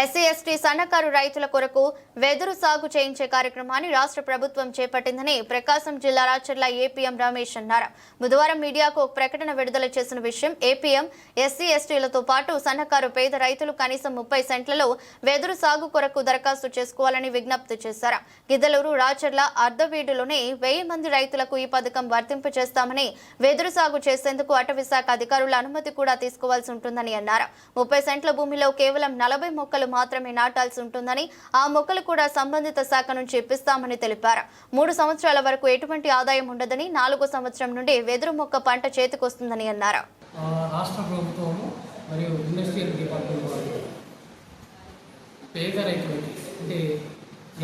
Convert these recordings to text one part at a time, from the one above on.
SC ST సన్నకారు రైతుల కొరకు వెదురు సాగు చేయించే కార్యక్రమాన్ని రాష్ట్ర ప్రభుత్వం చేపట్టిందని ప్రకాశం జిల్లా రాచర్ల ఏపీఎం రమేష్ అన్నారు. బుధవారం మీడియాకు ఒక ప్రకటన విడుదల చేసిన విషయం ఏపీఎం ఎస్సీ ఎస్టీలతో పాటు సన్నకారు పేద రైతులు కనీసం ముప్పై సెంట్లలో వెదురు సాగు కొరకు దరఖాస్తు చేసుకోవాలని విజ్ఞప్తి చేశారు. గిద్దలూరు రాచర్ల అర్ధవీడులోనే వెయ్యి మంది రైతులకు ఈ పథకం వర్తింపచేస్తామని వెదురు సాగు చేసేందుకు అటవీ శాఖ అధికారుల అనుమతి కూడా తీసుకోవాల్సి ఉంటుందని అన్నారు. ముప్పై సెంట్ల భూమిలో కేవలం నలభై మొక్కలు మొక్కలు మాత్రమే నాటాల్సి ఉంటుందని ఆ మొక్కలు కూడా సంబంధిత శాఖ నుంచి ఇప్పిస్తామని తెలిపారు. మూడు సంవత్సరాల వరకు ఎటువంటి ఆదాయం ఉండదని నాలుగో సంవత్సరం నుండి వెదురు మొక్క పంట చేతికొస్తుందని అన్నారు. రాష్ట్ర ప్రభుత్వము మరియు ఇండస్ట్రియల్ డిపార్ట్మెంట్ వాళ్ళు పేద రైతులకి అంటే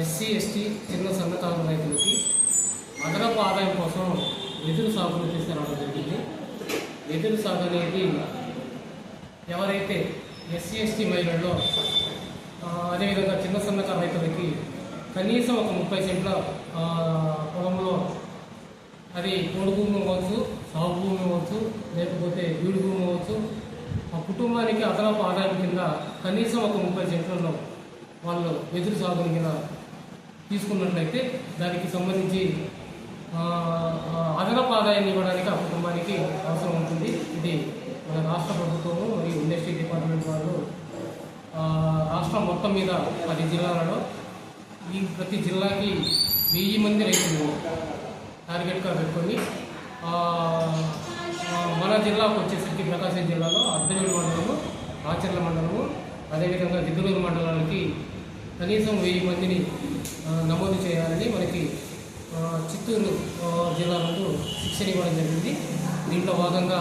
ఎస్సీ ఎస్టీ చిన్న సన్నకారు రైతులకి అదనపు ఆదాయం కోసం వెదురు సాగును తీసుకురావడం జరిగింది. వెదురు సాగు అనేది ఎవరైతే ఎస్సీ ఎస్టీ మహిళల్లో అదేవిధంగా చిన్న సన్నకారు రైతులకి కనీసం ఒక ముప్పై సెంట్ల పొలంలో అది పొడి భూమి అవ్వచ్చు సాగు భూమి అవ్వచ్చు లేకపోతే వీడి భూమి అవ్వచ్చు ఆ కుటుంబానికి అదనపు ఆదాయం కింద కనీసం ఒక ముప్పై సెంట్లలో వాళ్ళు వెదురు సాగుని కింద తీసుకున్నట్లయితే దానికి సంబంధించి అదనపు ఆదాయాన్ని ఇవ్వడానికి ఆ కుటుంబానికి అవసరం ఉంటుంది. ఇది మన రాష్ట్ర ప్రభుత్వం మరియు ఇండస్ట్రీ డిపార్ట్మెంట్ వాళ్ళు ఆ, రాష్ట్రం మొత్తం మీద పది జిల్లాలలో ఈ ప్రతి జిల్లాకి వెయ్యి మంది రైతులు టార్గెట్గా పెట్టుకొని మన జిల్లాకు వచ్చేసరికి ప్రకాశం జిల్లాలో అర్ధనూరు మండలము రాచర్ల మండలము అదేవిధంగా దిగులూరు మండలానికి కనీసం వెయ్యి మందిని నమోదు చేయాలని మనకి చిత్తూరు జిల్లా నుండి శిక్షణ ఇవ్వడం జరిగింది. దీంట్లో భాగంగా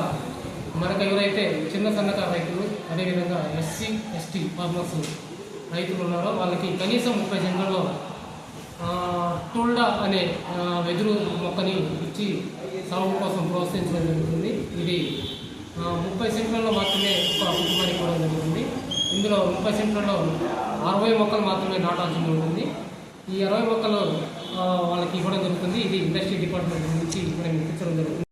మనకు ఎవరైతే చిన్న సన్నకారు రైతులు అదేవిధంగా ఎస్సీ ఎస్టీ ఫార్మర్స్ రైతులు ఉన్నారో వాళ్ళకి కనీసం ముప్పై సెంట్లలో ఆ, అనే వెదురు మొక్కని ఇచ్చి సాగు కోసం ప్రోత్సహించడం జరుగుతుంది. ఇది ముప్పై సెంట్లలో మాత్రమే ఒక కుటుంబానికి ఇవ్వడం జరుగుతుంది. ఇందులో ముప్పై సెంట్లలో అరవై మొక్కలు మాత్రమే నాటాల్సి ఉంటుంది. ఈ అరవై మొక్కలు వాళ్ళకి ఇవ్వడం జరుగుతుంది. ఇది ఇండస్ట్రీ డిపార్ట్మెంట్ నుంచి ఇక్కడ ఇప్పించడం జరుగుతుంది.